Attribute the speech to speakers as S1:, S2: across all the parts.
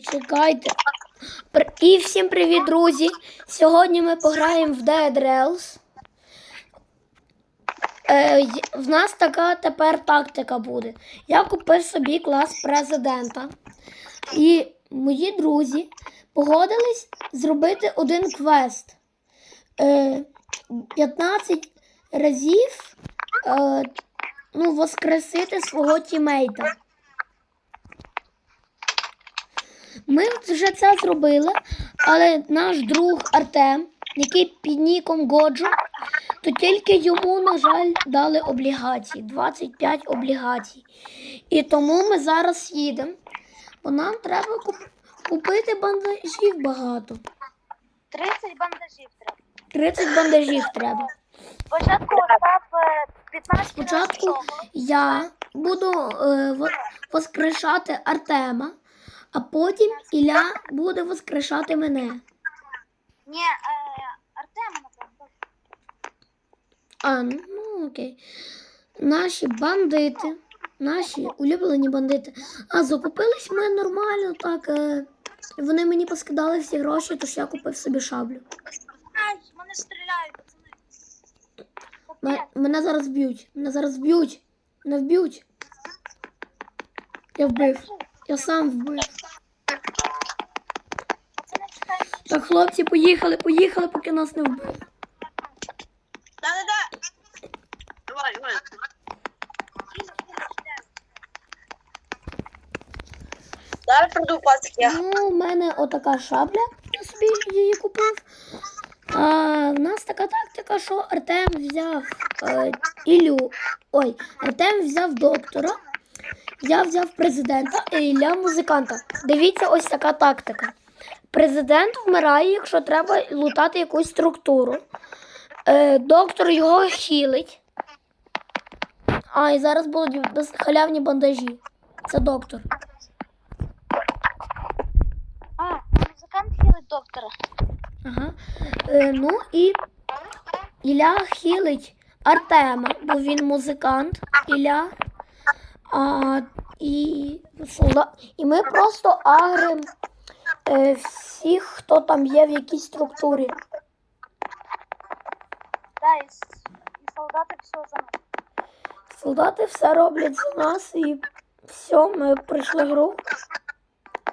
S1: Чекайте. І всім привіт, друзі! Сьогодні ми пограємо в Dead Rails. Е, в нас така тепер тактика буде. Я купив собі клас президента. І мої друзі погодились зробити один квест. Е, 15 разів е, ну, воскресити свого тімейта. Ми вже це зробили, але наш друг Артем, який під ніком Годжо, то тільки йому, на жаль, дали облігації, 25 облігацій. І тому ми зараз їдемо, бо нам треба куп- купити бандажів багато.
S2: 30 бандажів треба.
S1: 30 бандажів треба.
S2: Спочатку е, 15
S1: Спочатку я буду е, воскрешати Артема, а потім Ілля буде воскрешати мене.
S2: Ні, е, Артема, напевно.
S1: А, ну окей. Наші бандити, наші улюблені бандити. А закупились ми нормально, так. Е, вони мені поскидали всі гроші, тож я купив собі шаблю.
S2: Ай, мене стріляють, пацани.
S1: М- мене зараз б'ють. Мене зараз б'ють. Мене вб'ють. Я вбив. Я сам вбив.
S2: Пацани, чекайте.
S1: Так, хлопці, поїхали, поїхали, поки нас не вбили.
S3: Да-да-да. Давай, давай.
S2: Кілька стріляють.
S3: Пацки.
S1: Ну, у мене отака шабля, я собі її купив. А в нас така тактика, що Артем взяв е, Ілю. Ой, Артем взяв доктора, я взяв президента, а Ілля музиканта. Дивіться, ось така тактика. Президент вмирає, якщо треба лутати якусь структуру. Е, доктор його хілить. А, і зараз будуть без- халявні бандажі. Це доктор.
S2: А, музикант хілить доктора.
S1: Ага. Е, ну і Ілля хілить Артема, бо він музикант. Ілля. А, і, солда... і ми просто агрим е, всіх, хто там є в якійсь структурі.
S2: Да, і, і солдати все за нами.
S1: Солдати все роблять за нас і все, ми пройшли гру.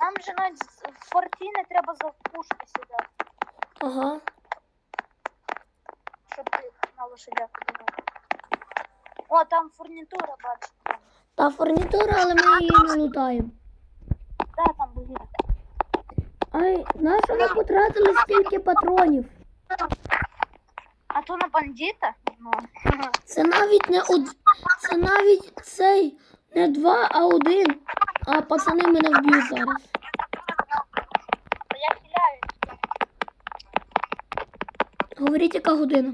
S2: Нам же навіть в форті не треба запушити сюди,
S1: Ага.
S2: щоб їх на лошадях подавати. О, там фурнітура, бачу.
S1: Та фурнітура, але ми її не лутаємо. Ай, нащо ми потратили стільки патронів?
S2: А то на бандита? Ну.
S1: Це навіть не од... Це навіть цей не два, а один. А пацани мене вб'ють зараз.
S2: Я хиляю.
S1: Говоріть, яка година.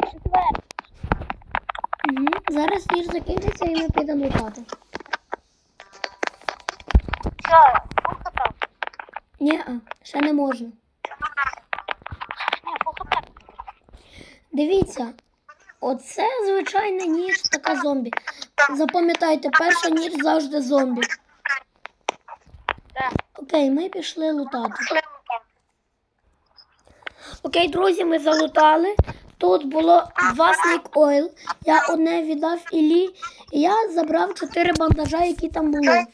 S2: Е, четвер.
S1: Угу. Зараз ніж закінчиться і ми підемо лутати.
S2: Що, пуха там?
S1: Ні, ще не можна. Дивіться, оце звичайна ніж така зомбі. Запам'ятайте, перша ніж завжди зомбі. Окей, ми пішли лутати. Окей, друзі, ми залутали. Тут було два снік ойл. Я одне віддав Іллі, і я забрав чотири бандажа, які там були.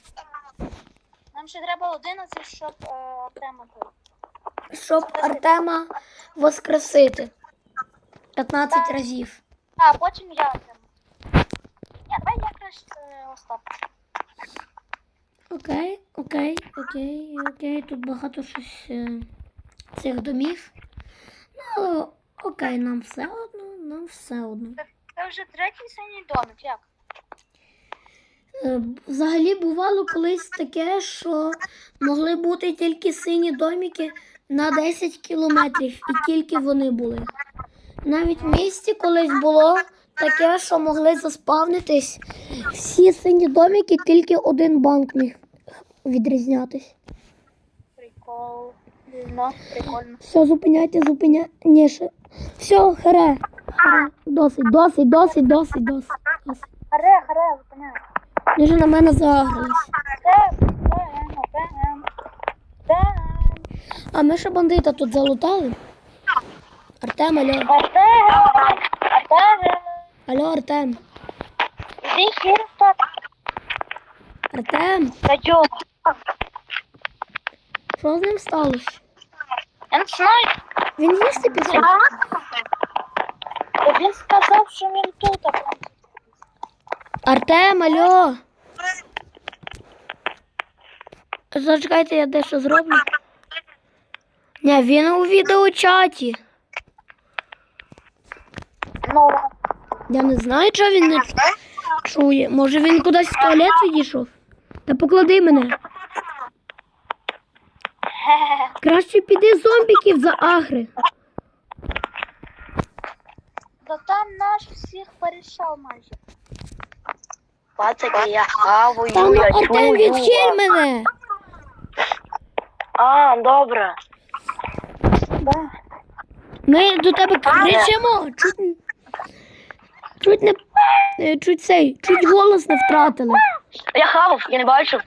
S2: Нам ще треба 11, щоб е, тема була.
S1: Щоб Артема воскресити 15 разів.
S2: А, потім я тему. Ні, давай я краще е, Остап.
S1: Окей, окей, окей, окей. Тут багато щось е, цих домів. Ну, але окей, нам все одно, нам все одно.
S2: Це вже третій синій домик, як?
S1: Е, Взагалі бувало колись таке, що могли бути тільки сині домики на 10 кілометрів, і тільки вони були. Навіть в місті колись було таке, що могли заспавнитись всі сині домики, тільки один банк міг відрізнятись.
S2: Прикол. Ну, прикольно.
S1: Все, зупиняйте, зупиняйте. Все, харе. харе. Досить, досить, досить, досить, досить. досить.
S2: Харе, харе,
S1: Вже на мене загрались. А ми ще бандита тут залутали. Артем, алло.
S2: Артем, Артем,
S1: Алло, Артем.
S2: іди.
S1: Артем,
S2: Пойдем.
S1: що з ним сталося?
S2: Я не знаю.
S1: Він їсти пішов?
S2: Він сказав, що він тут.
S1: Артем, алло. Зачекайте, я дещо зроблю. Ні, він у відеочаті.
S2: Ну,
S1: Я не знаю, чого він не чує. Може він кудись в туалет відійшов? Та поклади мене. Краще піди зомбіків за агри.
S2: Та там наш всіх порішав майже.
S3: Пацаки, я хаваю,
S1: Та ну
S3: я
S1: Артем,
S3: чую
S1: відчиль
S3: вас.
S1: мене.
S3: А, добре.
S2: Да.
S1: Ми до тебе кричимо. Чуть, чуть не е, чуть цей, чуть голос не втратили.
S3: Я хавав, я не бачив.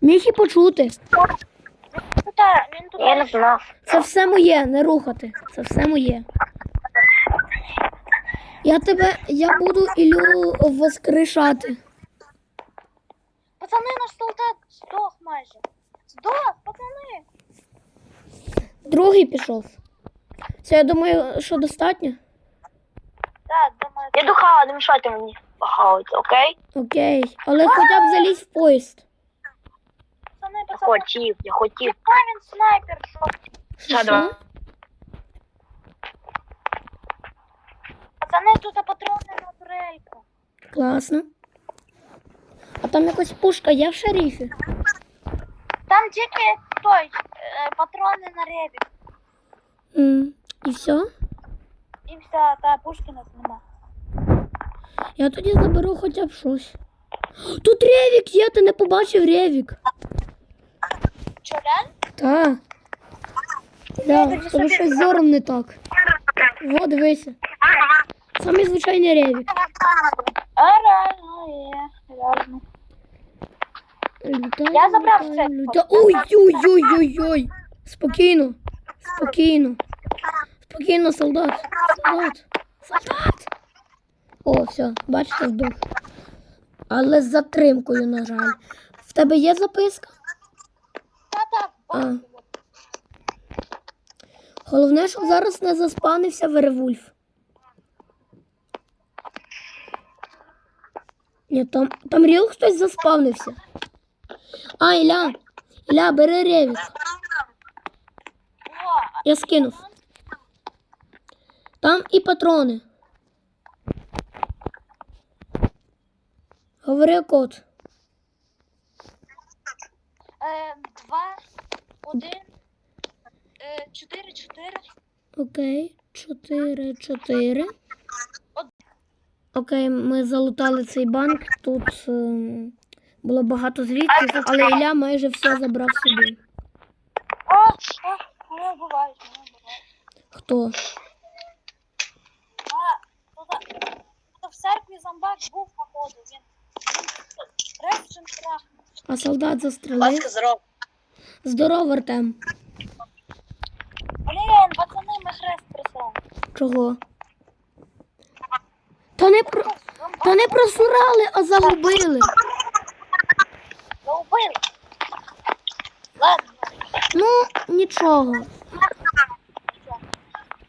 S1: Міг і почути.
S3: Я не знав.
S1: Це все моє, не рухати. Це все моє. Я тебе, я буду Ілю воскрешати.
S2: Пацани, наш солдат здох майже. Здох, пацани.
S1: Другий пішов. Все, я думаю, що достатньо.
S2: Так, думаю.
S3: Я духала, не мішайте мені похавати, окей?
S1: Окей. Але хоча б залізь в поїзд.
S2: Пацани,
S3: Я
S2: пацани.
S3: хотів, я хотів.
S2: Яка він снайпер, що? Пацани, тут патрони на турельку.
S1: Класно. А там якась пушка є в шерифі.
S2: Там тільки той, е, патрони на ревік.
S1: М, І все?
S2: І все, та пушки нас нема.
S1: Я тоді заберу хоча б щось. Тут Ревік є, ти не побачив Ревік.
S2: Чо, реально?
S1: Та. Да, тобі щось з зором не так. Во, дивися. Самий звичайний Ревік.
S2: А, реально, є, реально.
S1: Лютай,
S2: Я забрав
S1: лютай,
S2: все.
S1: лютай. Ой, ой, ой, ой, ой. Спокійно. Спокійно. Спокійно, солдат. Солдат. Солдат. О, все, бачите, вдох. Але з затримкою, на жаль. В тебе є записка?
S2: Та-та,
S1: А. Головне, щоб зараз не заспанився Веревульф. Ні, там, там ріл хтось заспавнився. А, Ілля, Ілля, бери ревік.
S2: О,
S1: Я скинув. Там і патрони. Говори код.
S2: е, два, один, е, чотири, чотири.
S1: Окей, 4, 4. Окей, ми залутали цей банк. Тут ем, було багато злітків, але Ілля майже все забрав собі.
S2: О, о, не буває, не буває.
S1: Хто?
S2: А, тут, тут в церкві зомбак був, походу, він. Страх.
S1: А солдат застрелив.
S3: Ласка, здоров.
S1: Здоров, Артем.
S2: Блін, пацани, ми хрест прислали.
S1: Чого? Та не про. Та не просрали, а загубили.
S2: Заубили. Ладно,
S1: Ну, нічого.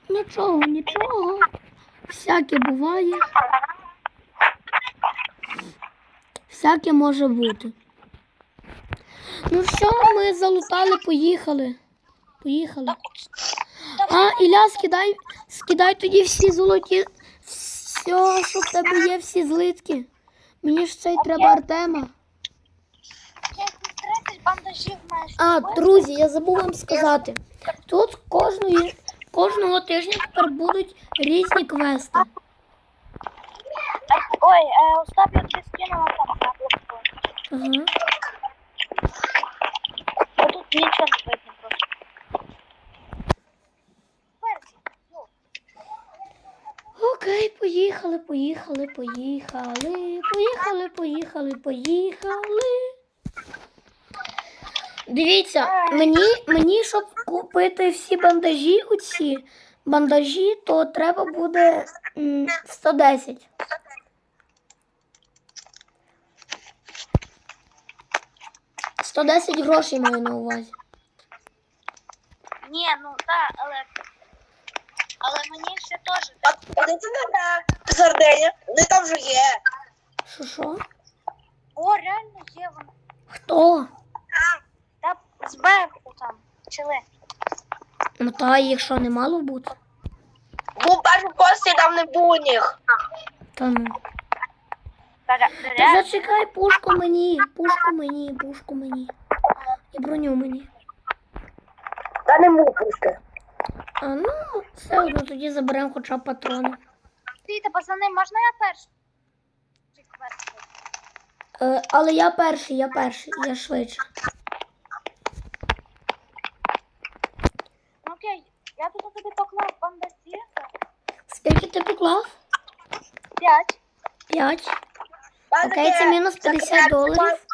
S1: Нічого, нічого. Всяке буває. Всяке може бути. Ну все, ми залутали, поїхали. Поїхали. А, Ілля, скидай, скидай тоді всі золоті. Все, що в тебе є, всі злитки. Мені ж цей треба Артема.
S2: Я 30 бандажів маєш.
S1: А, друзі, я забув вам сказати. Тут кожної, кожного тижня тепер будуть різні квести.
S2: Ой, е, Остап, я тобі скинула там на блокпост.
S1: Ага.
S2: Тут нічого не видно просто.
S1: Окей, поїхали, поїхали, поїхали, поїхали, поїхали, поїхали. Дивіться, мені, мені, щоб купити всі бандажі, оці бандажі, то треба буде м, 110. Сто десять грошей маю на увазі.
S2: Ні, ну так, але. Але мені ще теж.
S4: А це не Сардиня? Вони там вже є.
S1: Що що?
S2: О, реально є воно.
S1: Хто?
S2: Зверху там. Чили.
S1: Ну та їх що не мало бути?
S4: Був перший пості, там не було ніг.
S1: Та ну.
S2: Та
S1: зачекай, пушку мені, пушку мені, пушку мені. І броню мені.
S4: Та не мупушки.
S1: А ну, все одно тоді заберемо хоча б патрони.
S2: Дивіться, пацани, можна я перший?
S1: Е, але я перший, я перший, я швидше.
S2: Окей, я тут тобі поклав бандажі.
S1: Скільки ти поклав?
S2: П'ять.
S1: П'ять. Окей, це мінус 50 доларів.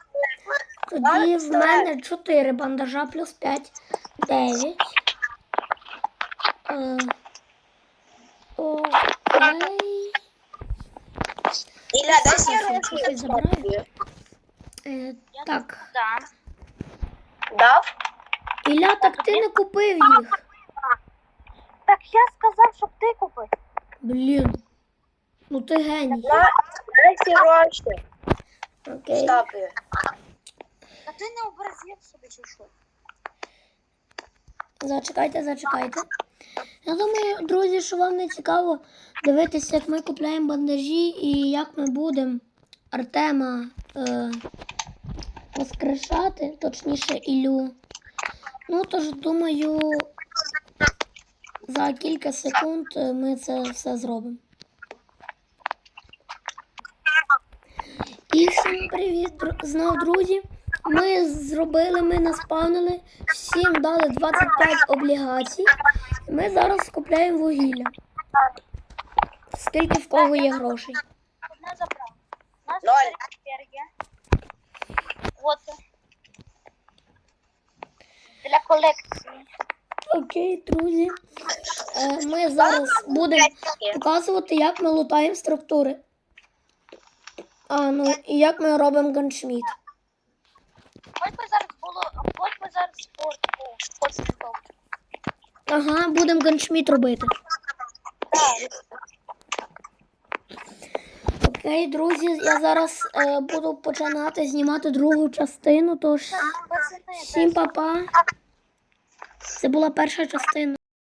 S1: Тоді в мене 4 бандажа плюс 5. 9. Е, окей.
S4: Ілля, дай
S1: Щось
S4: сіро.
S1: забираю. Е, так.
S2: Да.
S4: Дав?
S1: Ілля, так ти не купив їх.
S2: Так я сказав, щоб ти купив.
S1: Блін. Ну ти геній.
S4: На, дай ці гроші.
S1: Окей.
S4: Штапи.
S2: Та ти не образив собі чи що?
S1: Зачекайте, зачекайте. Я думаю, друзі, що вам не цікаво дивитися, як ми купляємо бандажі і як ми будемо Артема е, воскрешати, точніше Ілю. Ну, тож, думаю, за кілька секунд е, ми це все зробимо. І всім привіт, знов, друзі. Ми зробили, ми наспавнили, всім дали 25 облігацій. Ми зараз купляємо вугілля. Скільки в кого є грошей?
S2: У нас
S4: Ноль.
S2: Для колекції.
S1: Окей, друзі. Е, Ми зараз будемо показувати, як ми лутаємо структури. А, ну і як ми робимо ганшміт.
S2: Хоч би зараз було, хоч би зараз був.
S1: Ага, будемо ганшміт робити. Окей, друзі, я зараз е, буду починати знімати другу частину, тож всім па-па. Це була перша частина.